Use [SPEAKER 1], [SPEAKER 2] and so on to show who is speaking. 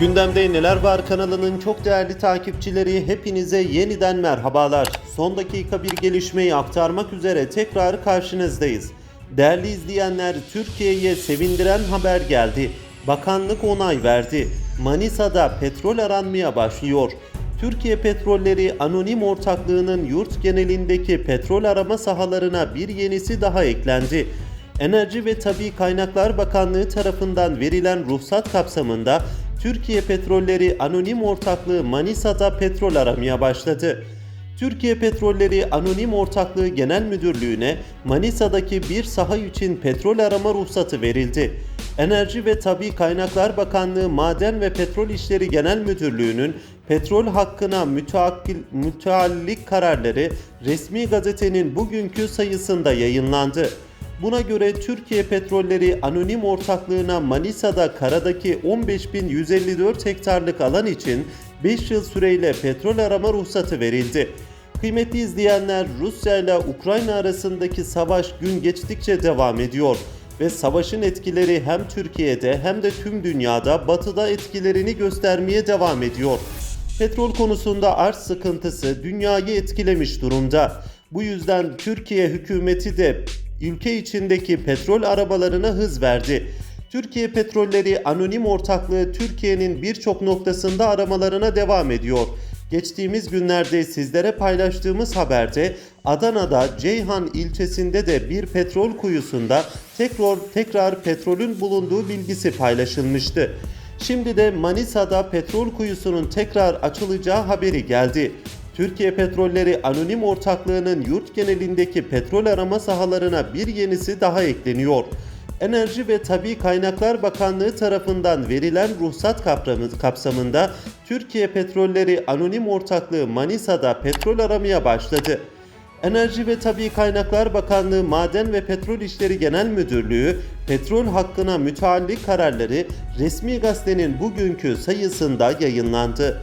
[SPEAKER 1] Gündemde Neler Var kanalının çok değerli takipçileri hepinize yeniden merhabalar. Son dakika bir gelişmeyi aktarmak üzere tekrar karşınızdayız. Değerli izleyenler Türkiye'ye sevindiren haber geldi. Bakanlık onay verdi. Manisa'da petrol aranmaya başlıyor. Türkiye Petrolleri Anonim Ortaklığı'nın yurt genelindeki petrol arama sahalarına bir yenisi daha eklendi. Enerji ve Tabi Kaynaklar Bakanlığı tarafından verilen ruhsat kapsamında Türkiye Petrolleri Anonim Ortaklığı Manisa'da petrol aramaya başladı. Türkiye Petrolleri Anonim Ortaklığı Genel Müdürlüğü'ne Manisa'daki bir saha için petrol arama ruhsatı verildi. Enerji ve Tabi Kaynaklar Bakanlığı Maden ve Petrol İşleri Genel Müdürlüğü'nün petrol hakkına müteakkil, müteallik kararları resmi gazetenin bugünkü sayısında yayınlandı. Buna göre Türkiye Petrolleri Anonim Ortaklığı'na Manisa'da karadaki 15.154 hektarlık alan için 5 yıl süreyle petrol arama ruhsatı verildi. Kıymetli izleyenler Rusya ile Ukrayna arasındaki savaş gün geçtikçe devam ediyor ve savaşın etkileri hem Türkiye'de hem de tüm dünyada batıda etkilerini göstermeye devam ediyor. Petrol konusunda arz sıkıntısı dünyayı etkilemiş durumda. Bu yüzden Türkiye hükümeti de ülke içindeki petrol arabalarına hız verdi. Türkiye Petrolleri Anonim Ortaklığı Türkiye'nin birçok noktasında aramalarına devam ediyor. Geçtiğimiz günlerde sizlere paylaştığımız haberde Adana'da Ceyhan ilçesinde de bir petrol kuyusunda tekrar tekrar petrolün bulunduğu bilgisi paylaşılmıştı. Şimdi de Manisa'da petrol kuyusunun tekrar açılacağı haberi geldi. Türkiye Petrolleri Anonim Ortaklığı'nın yurt genelindeki petrol arama sahalarına bir yenisi daha ekleniyor. Enerji ve Tabi Kaynaklar Bakanlığı tarafından verilen ruhsat kapsamı- kapsamında Türkiye Petrolleri Anonim Ortaklığı Manisa'da petrol aramaya başladı. Enerji ve Tabi Kaynaklar Bakanlığı Maden ve Petrol İşleri Genel Müdürlüğü petrol hakkına müteallik kararları resmi gazetenin bugünkü sayısında yayınlandı.